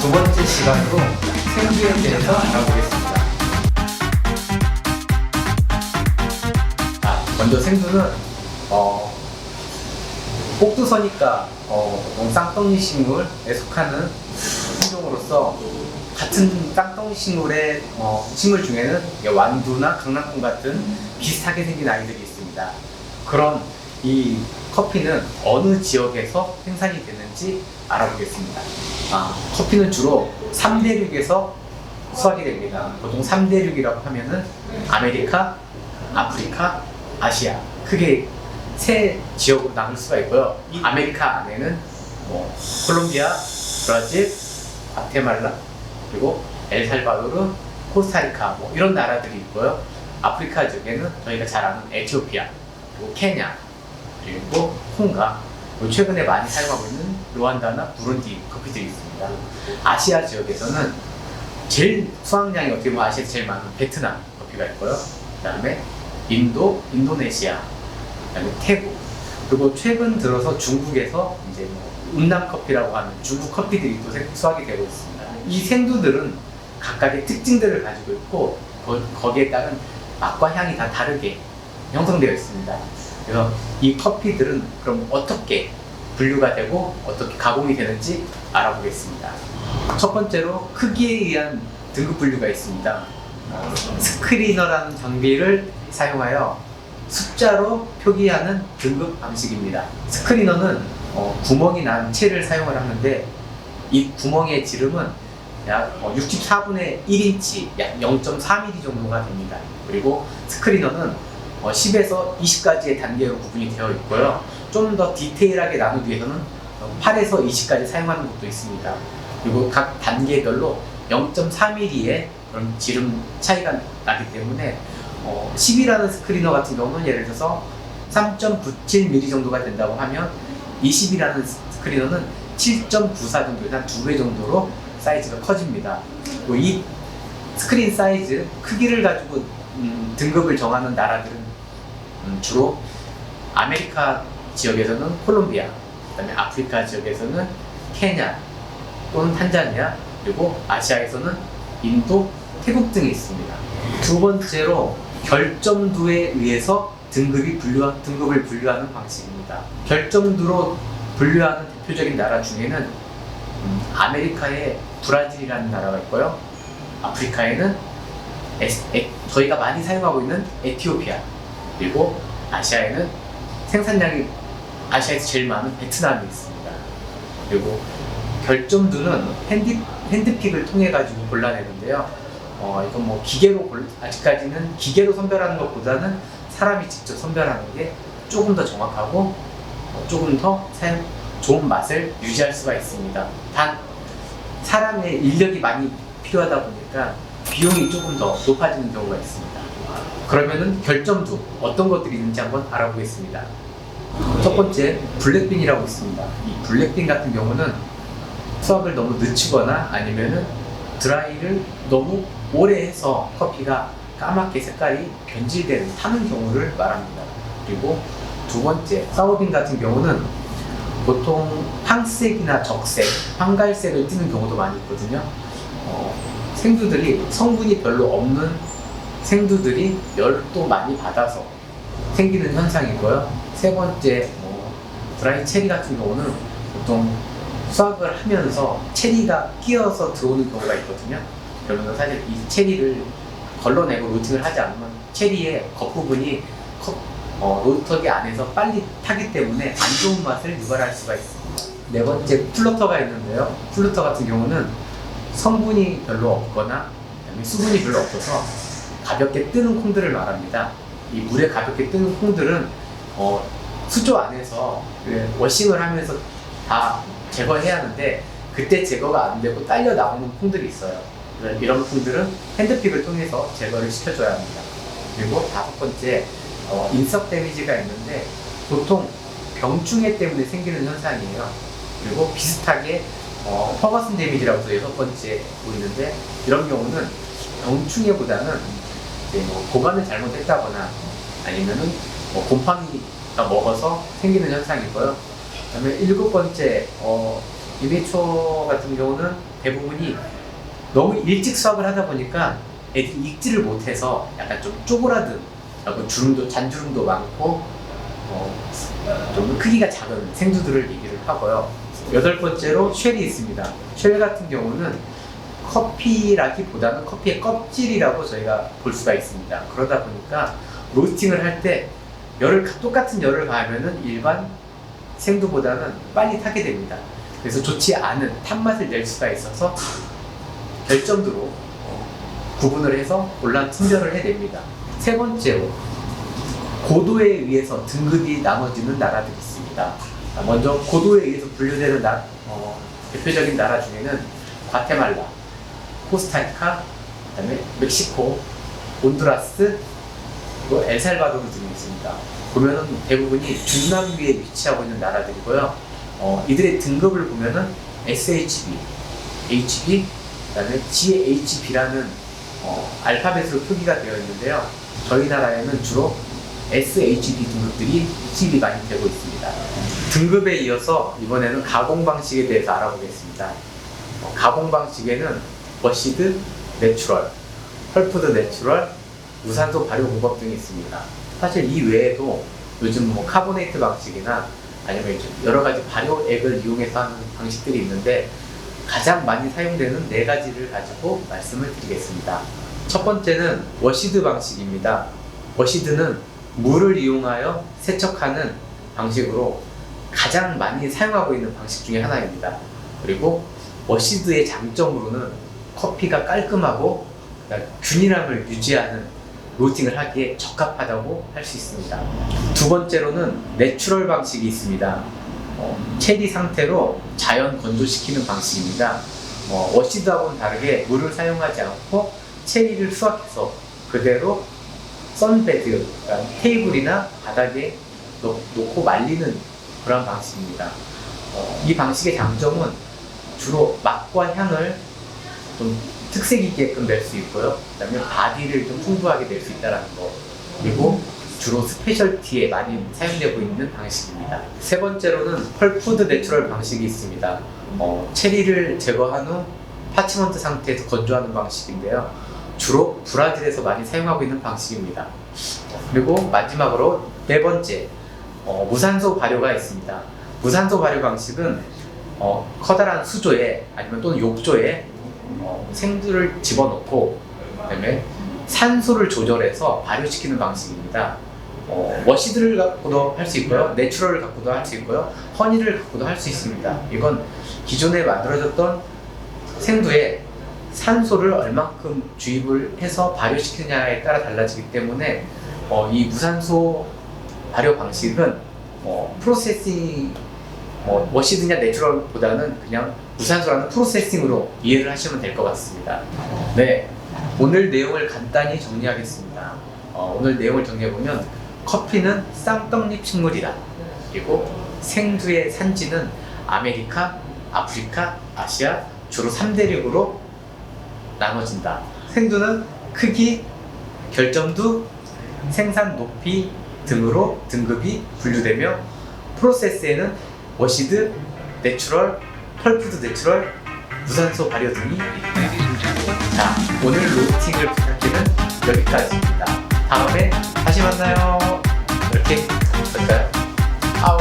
두 번째 시간으로 생두에 대해서 알아보겠습니다. 아, 먼저 생두는 어, 꼭두서니까 어, 쌍덩이 식물에 속하는 품종으로서 같은 쌍덩이 식물의 어, 식물 중에는 완두나 강낭콩 같은 비슷하게 생긴 아이들이 있습니다. 그럼 이 커피는 어느 지역에서 생산이 되는지 알아보겠습니다. 아, 커피는 주로 3대륙에서 수확이 됩니다. 보통 3대륙이라고 하면은 아메리카, 아프리카, 아시아 크게 세 지역으로 나눌 수가 있고요. 이 아메리카 안에는 뭐 콜롬비아, 브라질, 과테말라 그리고 엘살바도르, 코스타리카 뭐 이런 나라들이 있고요. 아프리카 지역에는 저희가 잘 아는 에티오피아, 그리고 케냐, 그리고 콩가, 그리고 최근에 많이 사용하고 있는 루안다나 부룬디 커피들이 있습니다. 아시아 지역에서는 제일 수확량이 어떻게 보면 아시아에서 제일 많은 베트남 커피가 있고요. 그다음에 인도, 인도네시아, 그다음에 태국, 그리고 최근 들어서 중국에서 이제 뭐 운남 커피라고 하는 중국 커피들이 또 생- 수확이 되고 있습니다. 이 생두들은 각각의 특징들을 가지고 있고 거, 거기에 따른 맛과 향이 다 다르게 형성되어 있습니다. 그래서 이 커피들은 그럼 어떻게 분류가 되고 어떻게 가공이 되는지 알아보겠습니다. 첫 번째로 크기에 의한 등급 분류가 있습니다. 스크리너라는 장비를 사용하여 숫자로 표기하는 등급 방식입니다. 스크리너는 어, 구멍이 난 채를 사용을 하는데 이 구멍의 지름은 약 어, 64분의 1인치, 약 0.4mm 정도가 됩니다. 그리고 스크리너는 어, 10에서 20까지의 단계로 구분이 되어 있고요. 좀 더 디테일하게 나누기 위해서는 어, 8에서 20까지 사용하는 것도 있습니다. 그리고 각 단계별로 0.3mm의 그런 지름 차이가 나기 때문에 어, 10이라는 스크리너 같은 경우는 예를 들어서 3.97mm 정도가 된다고 하면 20이라는 스크리너는 7.94 정도, 한두배 정도로 사이즈가 커집니다. 이 스크린 사이즈 크기를 가지고 음, 등급을 정하는 나라들은 음, 주로 아메리카 지역에서는 콜롬비아, 그다음에 아프리카 지역에서는 케냐 또는 탄자니아, 그리고 아시아에서는 인도, 태국 등이 있습니다. 두 번째로 결점도에 의해서 등급이 분류 등급을 분류하는 방식입니다. 결점도로 분류하는 대표적인 나라 중에는 음, 아메리카에 브라질이라는 나라가 있고요. 아프리카에는 에스- 에- 저희가 많이 사용하고 있는 에티오피아 그리고 아시아에는 생산량이 아시아에서 제일 많은 베트남이 있습니다. 그리고 결점도는 핸디, 핸드픽을 통해 가지고 골라내는데요. 어, 이건 뭐 기계로 골, 아직까지는 기계로 선별하는 것보다는 사람이 직접 선별하는 게 조금 더 정확하고 어, 조금 더 좋은 맛을 유지할 수가 있습니다. 단 사람의 인력이 많이 필요하다 보니까 비용이 조금 더 높아지는 경우가 있습니다. 그러면은 결점도 어떤 것들이 있는지 한번 알아보겠습니다. 첫 번째 블랙빈이라고 있습니다. 이 블랙빈 같은 경우는 수확을 너무 늦추거나 아니면은 드라이를 너무 오래 해서 커피가 까맣게 색깔이 변질되는 타는 경우를 말합니다. 그리고 두 번째 사우빈 같은 경우는 보통 황색이나 적색, 황갈색을 띠는 경우도 많이 있거든요. 어, 생두들이 성분이 별로 없는 생두들이 열도 많이 받아서 생기는 현상이고요. 세 번째, 뭐, 드라이 체리 같은 경우는 보통 수확을 하면서 체리가 끼어서 들어오는 경우가 있거든요. 그러면 사실 이 체리를 걸러내고 로팅을 하지 않으면 체리의 겉부분이 컵, 어, 로터기 안에서 빨리 타기 때문에 안 좋은 맛을 유발할 수가 있습니다. 네 번째, 플루터가 있는데요. 플루터 같은 경우는 성분이 별로 없거나 수분이 별로 없어서 가볍게 뜨는 콩들을 말합니다. 이 물에 가볍게 뜨는 콩들은 어, 수조 안에서 그 워싱을 하면서 다 제거해야 하는데 그때 제거가 안 되고 딸려 나오는 콩들이 있어요. 이런 콩들은 핸드픽을 통해서 제거를 시켜줘야 합니다. 그리고 다섯 번째 어, 인석 데미지가 있는데 보통 병충해 때문에 생기는 현상이에요. 그리고 비슷하게 어, 퍼거슨 데미지라고 해서 여섯 번째 보이는데 이런 경우는 병충해보다는 이제 뭐 보관을 잘못했다거나 아니면은 뭐 곰팡이가 다 먹어서 생기는 현상이고요. 그다음에 일곱 번째 어, 이메초 같은 경우는 대부분이 너무 일찍 수확을 하다 보니까 애들이 익지를 못해서 약간 좀 쪼그라든 하고 주름도 잔주름도 많고 어, 좀 크기가 작은 생두들을 얘기를 하고요. 여덟 번째로 쉘이 있습니다. 쉘 같은 경우는 커피라기보다는 커피의 껍질이라고 저희가 볼 수가 있습니다. 그러다 보니까 로스팅을 할 때 열을 똑같은 열을 가하면은 일반 생두보다는 빨리 타게 됩니다. 그래서 좋지 않은 탄맛을 낼 수가 있어서 결점도로 어, 구분을 해서 온란 팀별을 해냅니다. 세 번째로 고도에 의해서 등급이 나눠지는 나라들이 있습니다. 아, 먼저 고도에 의해서 분류되는 나, 어, 대표적인 나라 중에는 과테말라, 코스타리카, 그다음에 멕시코, 온두라스, 그리고 엘살바도르 등이 있습니다. 보면은 대부분이 중남미에 위치하고 있는 나라들이고요. 어, 이들의 등급을 보면은 SHB, HB, 그다음에 GHB라는 어, 알파벳으로 표기가 되어 있는데요. 저희 나라에는 주로 SHB 등급들이 수입이 많이 되고 있습니다. 등급에 이어서 이번에는 가공 방식에 대해서 알아보겠습니다. 어, 가공 방식에는 워시드, 내추럴, 펄푸드 내추럴, 무산소 발효 공법 등이 있습니다. 사실 이 외에도 요즘 뭐 카보네이트 방식이나 아니면 여러 가지 발효액을 이용해서 하는 방식들이 있는데 가장 많이 사용되는 네 가지를 가지고 말씀을 드리겠습니다. 첫 번째는 워시드 방식입니다. 워시드는 물을 이용하여 세척하는 방식으로 가장 많이 사용하고 있는 방식 중에 하나입니다. 그리고 워시드의 장점으로는 커피가 깔끔하고 균일함을 유지하는 로스팅을 하기에 적합하다고 할 수 있습니다. 두 번째로는 내추럴 방식이 있습니다. 어, 체리 상태로 자연 건조시키는 방식입니다. 어, 워시드하고는 다르게 물을 사용하지 않고 체리를 수확해서 그대로 선베드, 그러니까 테이블이나 바닥에 놓, 놓고 말리는 그런 방식입니다. 어, 이 방식의 장점은 주로 맛과 향을 좀 특색 있게끔 낼 수 있고요. 그다음에 바디를 좀 풍부하게 낼 수 있다는 거. 그리고 주로 스페셜티에 많이 사용되고 있는 방식입니다. 세 번째로는 펄푸드 내추럴 방식이 있습니다. 어, 체리를 제거한 후 파치먼트 상태에서 건조하는 방식인데요. 주로 브라질에서 많이 사용하고 있는 방식입니다. 그리고 마지막으로 네 번째, 어, 무산소 발효가 있습니다. 무산소 발효 방식은 어, 커다란 수조에 아니면 또는 욕조에 어, 생두를 집어넣고 그다음에 산소를 조절해서 발효시키는 방식입니다. 어, 워시드를 갖고도 할 수 있고요, 내추럴을 갖고도 할 수 있고요, 허니를 갖고도 할 수 있습니다. 이건 기존에 만들어졌던 생두에 산소를 얼만큼 주입을 해서 발효시키느냐에 따라 달라지기 때문에 어, 이 무산소 발효 방식은 어, 프로세싱 어, 워시드냐 내추럴보다는 그냥 무산소라는 프로세싱으로 이해를 하시면 될 것 같습니다. 네, 오늘 내용을 간단히 정리하겠습니다. 어, 오늘 내용을 정리해보면 커피는 쌍떡잎 식물이다. 그리고 생두의 산지는 아메리카, 아프리카, 아시아 주로 3대륙으로 나눠진다. 생두는 크기, 결점도, 생산 높이 등으로 등급이 분류되며 프로세스에는 워시드, 내추럴, 펄푸드 내추럴, 무산소 발효 등이 있다. 자, 오늘 로스팅을 부탁드리는 여기까지입니다. 다음에 다시 만나요. 이렇게 할까요? 아우.